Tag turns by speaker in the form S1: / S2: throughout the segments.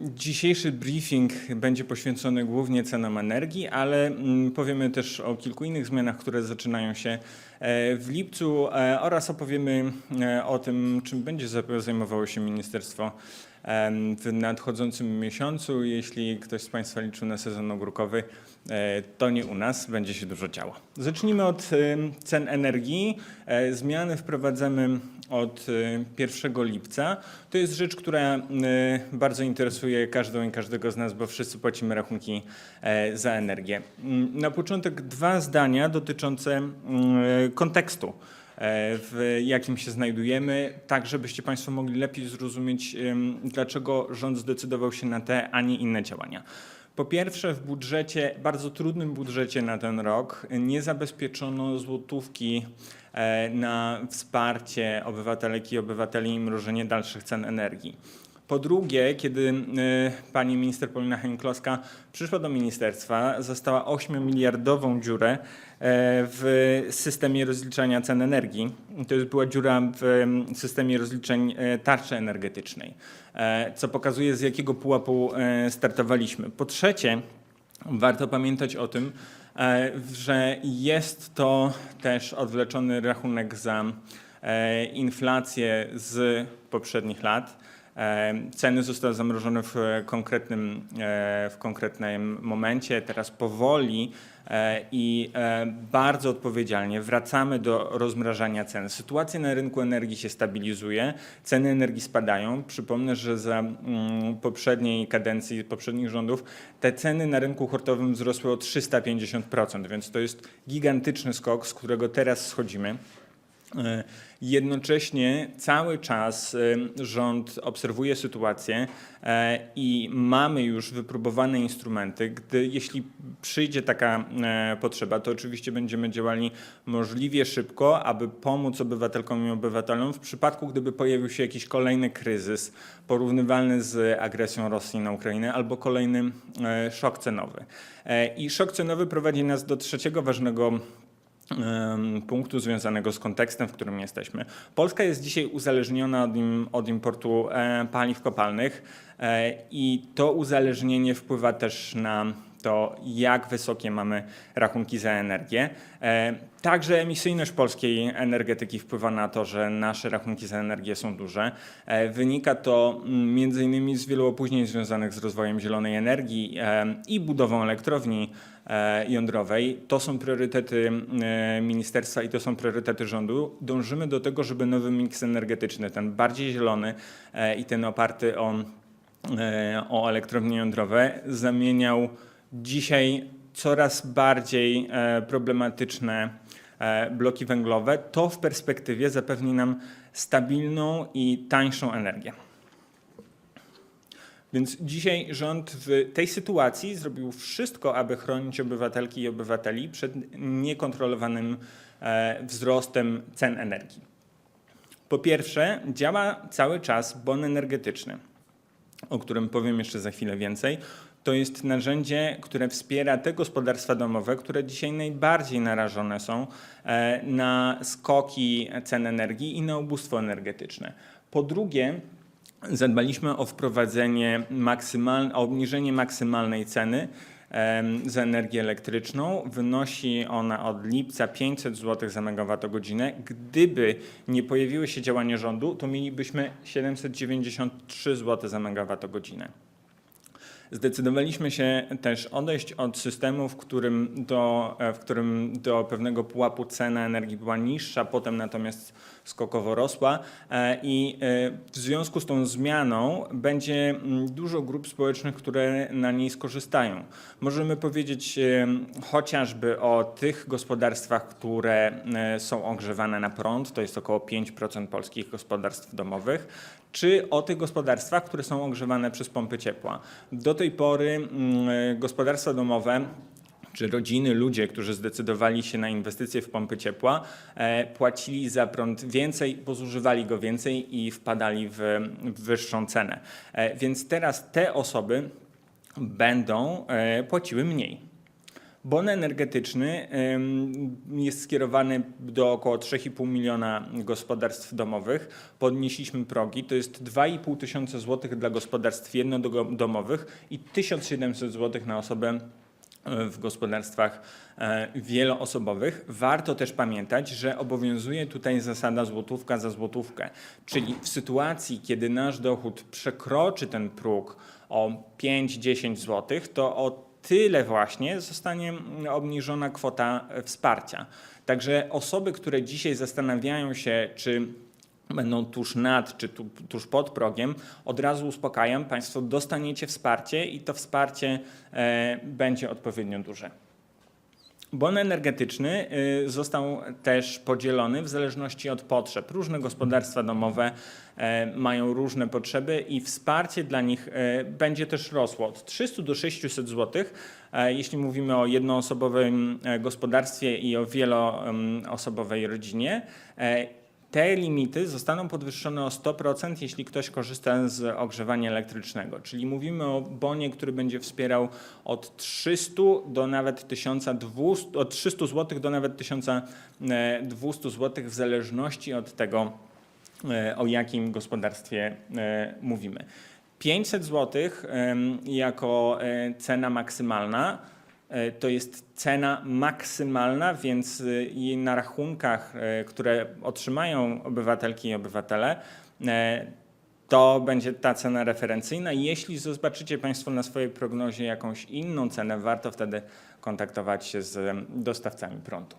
S1: Dzisiejszy briefing będzie poświęcony głównie cenom energii, ale mm, powiemy też o kilku innych zmianach, które zaczynają się w lipcu e, oraz opowiemy e, o tym, czym będzie za- zajmowało się ministerstwo w nadchodzącym miesiącu. Jeśli ktoś z Państwa liczył na sezon ogórkowy, e, to nie u nas, będzie się dużo działo. Zacznijmy od cen energii. E, Zmiany wprowadzamy od e, 1 lipca. To jest rzecz, która e, bardzo interesuje każdą i każdego z nas, bo wszyscy płacimy rachunki e, za energię. Mm, Na początek dwa zdania dotyczące mm, kontekstu, e, w jakim się znajdujemy, tak żebyście Państwo mogli lepiej zrozumieć, dlaczego rząd zdecydował się na te, a nie inne działania. Po pierwsze, w budżecie, bardzo trudnym budżecie na ten rok, nie zabezpieczono złotówki e, na wsparcie obywatelek i obywateli i mrożenie dalszych cen energii. Po drugie, kiedy e, pani minister Paulina Henklowska przyszła do ministerstwa, została 8-miliardową dziurę e, w systemie rozliczania cen energii. To była dziura w em, systemie rozliczeń e, tarczy energetycznej, e, co pokazuje z jakiego pułapu startowaliśmy. Po trzecie, warto pamiętać o tym, że jest to też odwleczony rachunek za inflację z poprzednich lat. E, Ceny zostały zamrożone w konkretnym, e, w konkretnym momencie. Teraz powoli e, i e, bardzo odpowiedzialnie wracamy do rozmrażania cen. Sytuacja na rynku energii się stabilizuje, ceny energii spadają. Przypomnę, że za mm, poprzedniej kadencji, poprzednich rządów te ceny na rynku hurtowym wzrosły o 350%, więc to jest gigantyczny skok, z którego teraz schodzimy. E, Jednocześnie cały czas e, rząd obserwuje sytuację e, i mamy już wypróbowane instrumenty. Gdy, jeśli przyjdzie taka potrzeba, to oczywiście będziemy działali możliwie szybko, aby pomóc obywatelkom i obywatelom w przypadku, gdyby pojawił się jakiś kolejny kryzys porównywalny z agresją Rosji na Ukrainę albo kolejny szok cenowy. I szok cenowy prowadzi nas do trzeciego ważnego punktu związanego z kontekstem, w którym jesteśmy. Polska jest dzisiaj uzależniona od, im, od importu e, paliw kopalnych e, i to uzależnienie wpływa też na to, jak wysokie mamy rachunki za energię. E, Także emisyjność polskiej energetyki wpływa na to, że nasze rachunki za energię są duże. Wynika to mm, innymi z wielu opóźnień związanych z rozwojem zielonej energii i budową elektrowni jądrowej. To są priorytety e, ministerstwa i to są priorytety rządu. Dążymy do tego, żeby nowy miks energetyczny, ten bardziej zielony e, i ten oparty o, e, o elektrownie jądrowe, zamieniał dzisiaj coraz bardziej e, problematyczne e, bloki węglowe. To w perspektywie zapewni nam stabilną i tańszą energię. Więc dzisiaj rząd w tej sytuacji zrobił wszystko, aby chronić obywatelki i obywateli przed niekontrolowanym e, wzrostem cen energii. Po pierwsze, działa cały czas bon energetyczny, o którym powiem jeszcze za chwilę więcej. To jest narzędzie, które wspiera te gospodarstwa domowe, które dzisiaj najbardziej narażone są e, na skoki cen energii i na ubóstwo energetyczne. Po drugie, zadbaliśmy o wprowadzenie maksymalne, o obniżenie maksymalnej ceny za energię elektryczną. Wynosi ona od lipca 500 zł za megawattogodzinę. Gdyby nie pojawiły się działania rządu, to mielibyśmy 793 zł za megawattogodzinę. Zdecydowaliśmy się też odejść od systemu, w którym, do, e, w którym do pewnego pułapu cena energii była niższa, potem natomiast skokowo rosła e, i e, w związku z tą zmianą będzie mm, dużo grup społecznych, które na niej skorzystają. Możemy powiedzieć e, chociażby o tych gospodarstwach, które są ogrzewane na prąd, to jest około 5% polskich gospodarstw domowych, czy o tych gospodarstwach, które są ogrzewane przez pompy ciepła. Do tej pory mm, gospodarstwa domowe czy rodziny, ludzie, którzy zdecydowali się na inwestycje w pompy ciepła, e, płacili za prąd więcej, bo zużywali go więcej i wpadali w, wyższą cenę. E, więc teraz te osoby będą e, płaciły mniej. Bon energetyczny jest skierowany do około 3,5 miliona gospodarstw domowych. Podnieśliśmy progi, to jest 2,5 tysiąca złotych dla gospodarstw jednodomowych i 1700 złotych na osobę w gospodarstwach e, wieloosobowych. Warto też pamiętać, że obowiązuje tutaj zasada złotówka za złotówkę, czyli w sytuacji, kiedy nasz dochód przekroczy ten próg o 5-10 zł, to o tyle właśnie zostanie mm, obniżona kwota wsparcia. Także osoby, które dzisiaj zastanawiają się, czy będą tuż nad czy tu, tuż pod progiem, od razu uspokajam, Państwo dostaniecie wsparcie i to wsparcie e, będzie odpowiednio duże. Bon energetyczny y, został też podzielony w zależności od potrzeb. Różne gospodarstwa domowe e, mają różne potrzeby i wsparcie dla nich e, będzie też rosło od 300 do 600 zł, e, jeśli mówimy o jednoosobowym gospodarstwie i o wieloosobowej rodzinie. E, te limity zostaną podwyższone o 100%, jeśli ktoś korzysta z ogrzewania elektrycznego. Czyli mówimy o bonie, który będzie wspierał od 300 do nawet 1200, od 300 zł do nawet 1200 zł w zależności od tego, e, o jakim gospodarstwie e, mówimy. 500 zł jako e, cena maksymalna E, to jest cena maksymalna, więc e, na rachunkach, e, które otrzymają obywatelki i obywatele, to będzie ta cena referencyjna. Jeśli zobaczycie Państwo na swojej prognozie jakąś inną cenę, warto wtedy kontaktować się z dostawcami prądu.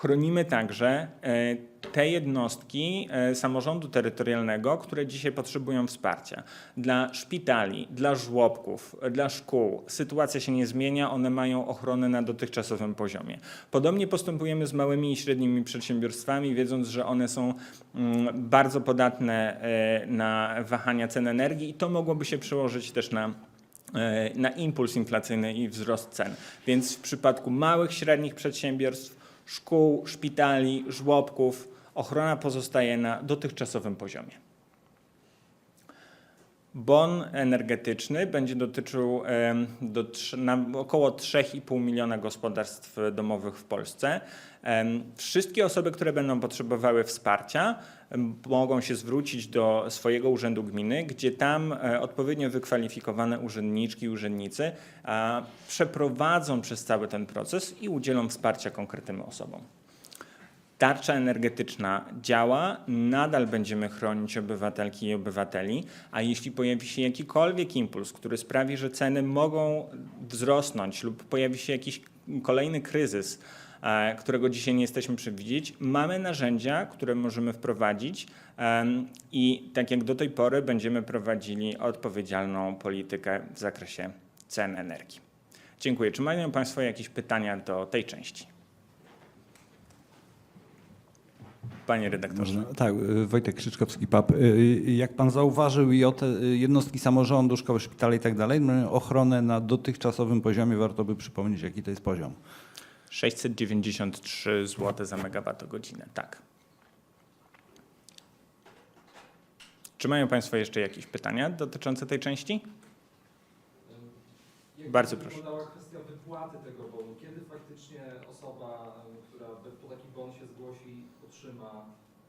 S1: Chronimy także e, te jednostki e, samorządu terytorialnego, które dzisiaj potrzebują wsparcia. Dla szpitali, dla żłobków, dla szkół sytuacja się nie zmienia, one mają ochronę na dotychczasowym poziomie. Podobnie postępujemy z małymi i średnimi przedsiębiorstwami, wiedząc, że one są mm, bardzo podatne e, na wahania cen energii i to mogłoby się przełożyć też na na impuls inflacyjny i wzrost cen. Więc w przypadku małych, średnich przedsiębiorstw szkół, szpitali, żłobków ochrona pozostaje na dotychczasowym poziomie. Bon energetyczny będzie dotyczył do, na około 3,5 miliona gospodarstw domowych w Polsce. Wszystkie osoby, które będą potrzebowały wsparcia, mogą się zwrócić do swojego urzędu gminy, gdzie tam e, odpowiednio wykwalifikowane urzędniczki i urzędnicy przeprowadzą przez cały ten proces i udzielą wsparcia konkretnym osobom. Tarcza energetyczna działa, nadal będziemy chronić obywatelki i obywateli, a jeśli pojawi się jakikolwiek impuls, który sprawi, że ceny mogą wzrosnąć lub pojawi się jakiś kolejny kryzys, e, którego dzisiaj nie jesteśmy przewidzieć, mamy narzędzia, które możemy wprowadzić i tak jak do tej pory będziemy prowadzili odpowiedzialną politykę w zakresie cen energii. Dziękuję. Czy mają Państwo jakieś pytania do tej części? Panie redaktorze.
S2: Można- Tak, y, Wojtek Krzyczkowski, PAP. Y, y, Jak pan zauważył, i o te jednostki samorządu, szkoły, szpitale i tak dalej, no, ochronę na dotychczasowym poziomie, warto by przypomnieć, jaki to jest poziom.
S1: 693 zł za megawattogodzinę, tak. Czy mają Państwo jeszcze jakieś pytania dotyczące tej części?
S3: Jak
S1: Bardzo proszę.
S3: wyglądała kwestia wypłaty tego bonu? Kiedy faktycznie osoba, która po taki bon się zgłosi, otrzyma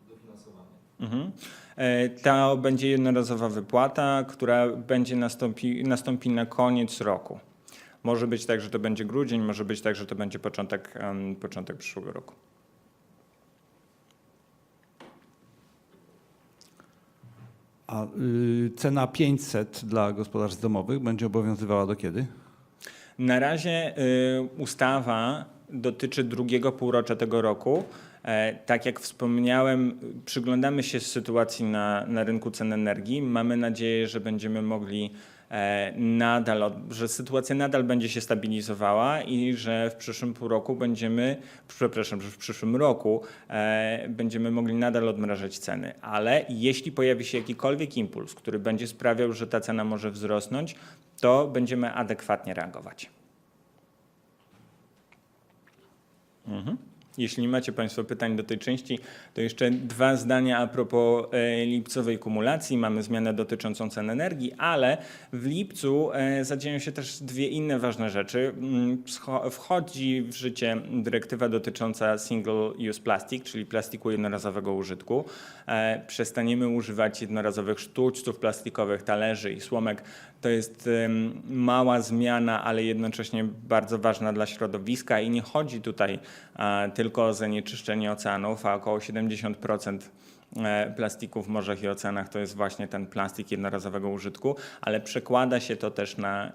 S3: dofinansowanie?
S1: Mhm. E, To będzie jednorazowa wypłata, która będzie nastąpi, nastąpi na koniec roku. Może być tak, że to będzie grudzień, może być tak, że to będzie początek, em, początek przyszłego roku.
S2: A y, cena 500 dla gospodarstw domowych będzie obowiązywała do kiedy?
S1: Na razie y, ustawa dotyczy drugiego półrocza tego roku. E, tak jak wspomniałem, przyglądamy się sytuacji na, na rynku cen energii. Mamy nadzieję, że będziemy mogli e, nadal, że sytuacja nadal będzie się stabilizowała i że w przyszłym półroku będziemy, przepraszam, że w przyszłym roku e, będziemy mogli nadal odmrażać ceny. Ale jeśli pojawi się jakikolwiek impuls, który będzie sprawiał, że ta cena może wzrosnąć, to będziemy adekwatnie reagować. Mhm. Jeśli macie Państwo pytań do tej części, to jeszcze dwa zdania a propos e, lipcowej kumulacji. Mamy zmianę dotyczącą cen energii, ale w lipcu e, zadzieją się też dwie inne ważne rzeczy. Mm, Wchodzi w życie dyrektywa dotycząca single use plastic, czyli plastiku jednorazowego użytku. E, Przestaniemy używać jednorazowych sztućców plastikowych, talerzy i słomek. To jest mała zmiana, ale jednocześnie bardzo ważna dla środowiska i nie chodzi tutaj e, tylko zanieczyszczenie oceanów, a około 70% e, plastiku w morzach i oceanach to jest właśnie ten plastik jednorazowego użytku, ale przekłada się to też na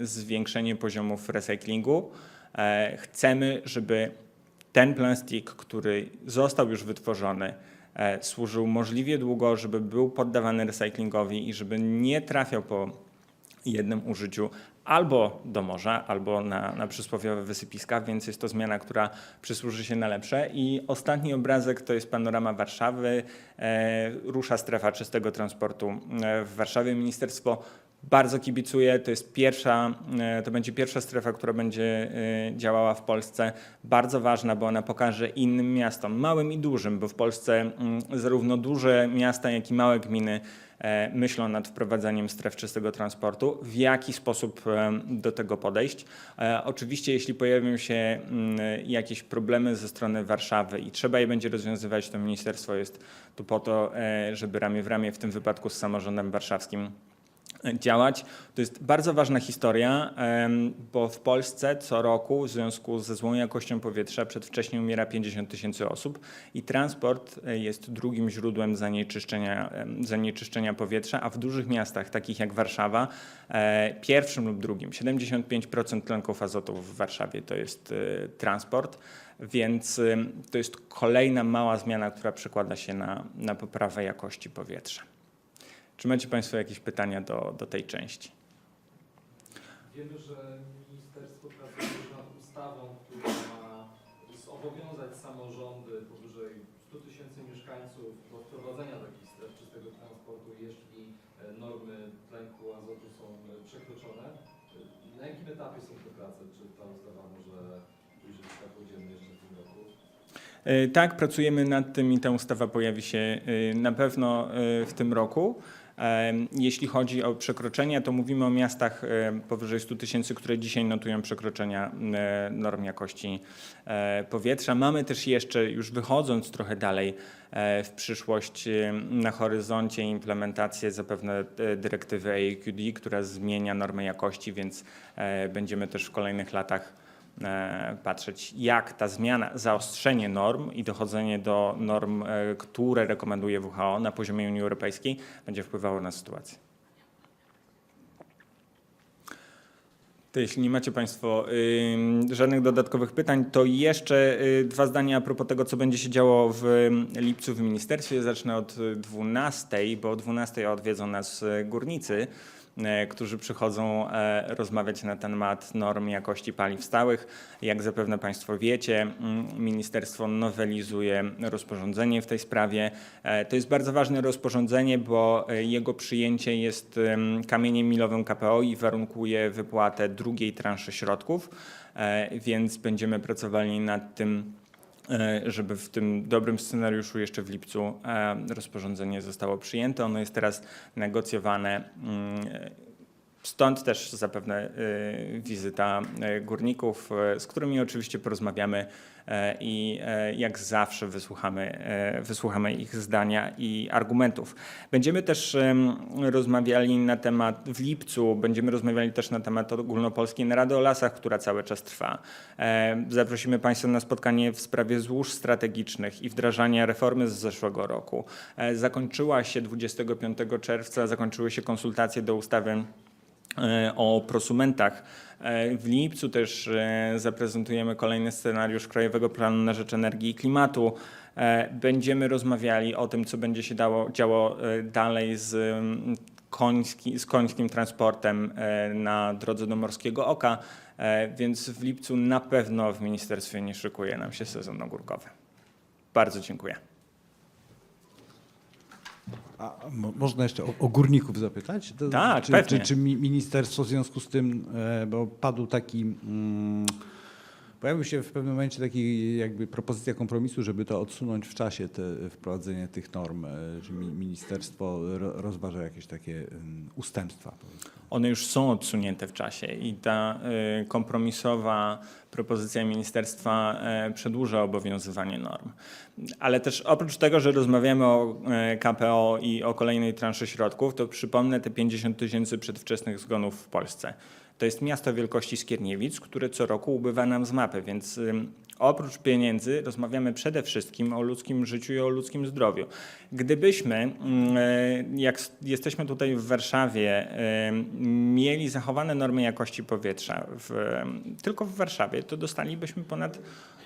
S1: zwiększenie poziomów recyklingu. E, Chcemy, żeby ten plastik, który został już wytworzony, e, służył możliwie długo, żeby był poddawany recyklingowi i żeby nie trafiał po jednym użyciu albo do morza, albo na, na przysłowiowe wysypiska, więc jest to zmiana, która przysłuży się na lepsze. I ostatni obrazek to jest panorama Warszawy. E, rusza strefa czystego transportu e, w Warszawie. Ministerstwo bardzo kibicuje. To jest pierwsza, e, to będzie pierwsza strefa, która będzie e, działała w Polsce. Bardzo ważna, bo ona pokaże innym miastom, małym i dużym, bo w Polsce zarówno duże miasta, jak i małe gminy e, myślą nad wprowadzaniem stref czystego transportu, w jaki sposób do tego podejść. Oczywiście, jeśli pojawią się jakieś problemy ze strony Warszawy i trzeba je będzie rozwiązywać, to ministerstwo jest tu po to, żeby ramię w ramię w tym wypadku z samorządem warszawskim działać. To jest bardzo ważna historia, bo w Polsce co roku w związku ze złą jakością powietrza przedwcześnie umiera 50 tysięcy osób i transport e, jest drugim źródłem zanieczyszczenia, zanieczyszczenia powietrza, a w dużych miastach takich jak Warszawa e, pierwszym lub drugim. 75% tlenków azotu w Warszawie to jest e, transport, więc to jest kolejna mała zmiana, która przekłada się na, na poprawę jakości powietrza. Czy macie Państwo jakieś pytania do, do tej części?
S3: Wiemy, że ministerstwo pracuje nad ustawą, która ma zobowiązać samorządy powyżej 100 tysięcy mieszkańców do wprowadzenia takich stref czystego transportu, jeśli e, normy tlenku azotu są e, przekroczone. Na jakim etapie są te prace? Czy ta ustawa może ujrzeć światło dzienne jeszcze w tym roku?
S1: E, Tak, pracujemy nad tym i ta ustawa pojawi się na pewno w tym roku. Jeśli chodzi o przekroczenia, to mówimy o miastach powyżej 100 tysięcy, które dzisiaj notują przekroczenia norm jakości e, powietrza. Mamy też jeszcze, już wychodząc trochę dalej e, w przyszłość, na horyzoncie implementację zapewne e, dyrektywy AQD, która zmienia normy jakości, więc będziemy też w kolejnych latach patrzeć, jak ta zmiana, zaostrzenie norm i dochodzenie do norm, e, które rekomenduje WHO na poziomie Unii Europejskiej, będzie wpływało na sytuację. To jeśli nie macie Państwo żadnych dodatkowych pytań, to jeszcze y, dwa zdania a propos tego, co będzie się działo w y, lipcu w ministerstwie. Zacznę od y, 12, bo o 12 odwiedzą nas y, górnicy, którzy przychodzą e, rozmawiać na temat norm jakości paliw stałych. Jak zapewne Państwo wiecie, ministerstwo nowelizuje rozporządzenie w tej sprawie. E, To jest bardzo ważne rozporządzenie, bo e, jego przyjęcie jest em, kamieniem milowym KPO i warunkuje wypłatę drugiej transzy środków, e, więc będziemy pracowali nad tym, e, żeby w tym dobrym scenariuszu jeszcze w lipcu e, rozporządzenie zostało przyjęte. Ono jest teraz negocjowane. Stąd też zapewne y, wizyta y, górników, y, z którymi oczywiście porozmawiamy i jak zawsze wysłuchamy, wysłuchamy ich zdania i argumentów. Będziemy też rozmawiali na temat, w lipcu będziemy rozmawiali też na temat ogólnopolskiej narady o lasach, która cały czas trwa. E, Zaprosimy Państwa na spotkanie w sprawie złóż strategicznych i wdrażania reformy z zeszłego roku. E, Zakończyła się 25 czerwca, zakończyły się konsultacje do ustawy o prosumentach. E, W lipcu też e, zaprezentujemy kolejny scenariusz Krajowego Planu na Rzecz Energii i Klimatu. E, Będziemy rozmawiali o tym, co będzie się dało, działo e, dalej z, koński, z końskim transportem e, na drodze do Morskiego Oka, E, więc w lipcu na pewno w ministerstwie nie szykuje nam się sezon ogórkowy. Bardzo dziękuję.
S2: A mo- można jeszcze o, o górników zapytać? To-
S1: Tak,
S2: czy,
S1: pewnie.
S2: czy, czy mi- ministerstwo w związku z tym, e, bo padł taki, mm, Pojawił się w pewnym momencie taki jakby propozycja kompromisu, żeby to odsunąć w czasie, te wprowadzenie tych norm. e, mi- ministerstwo ro- rozważa jakieś takie em, ustępstwa?
S1: One już są odsunięte w czasie i ta y, kompromisowa propozycja ministerstwa e, przedłuża obowiązywanie norm. Ale też oprócz tego, że rozmawiamy o e, KPO i o kolejnej transzy środków, to przypomnę te 50 tysięcy przedwczesnych zgonów w Polsce. To jest miasto wielkości Skierniewic, które co roku ubywa nam z mapy, więc oprócz pieniędzy rozmawiamy przede wszystkim o ludzkim życiu i o ludzkim zdrowiu. Gdybyśmy, mm, e, jak jesteśmy tutaj w Warszawie, em, mieli zachowane normy jakości powietrza w, tylko w Warszawie, to dostalibyśmy ponad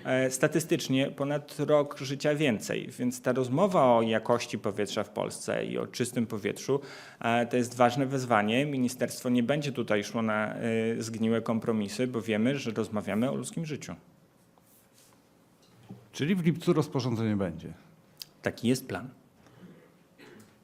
S1: e, statystycznie ponad rok życia więcej. Więc ta rozmowa o jakości powietrza w Polsce i o czystym powietrzu e, to jest ważne wyzwanie. Ministerstwo nie będzie tutaj szło na e, zgniłe kompromisy, bo wiemy, że rozmawiamy o ludzkim życiu.
S2: Czyli w lipcu rozporządzenie będzie.
S1: Taki jest plan.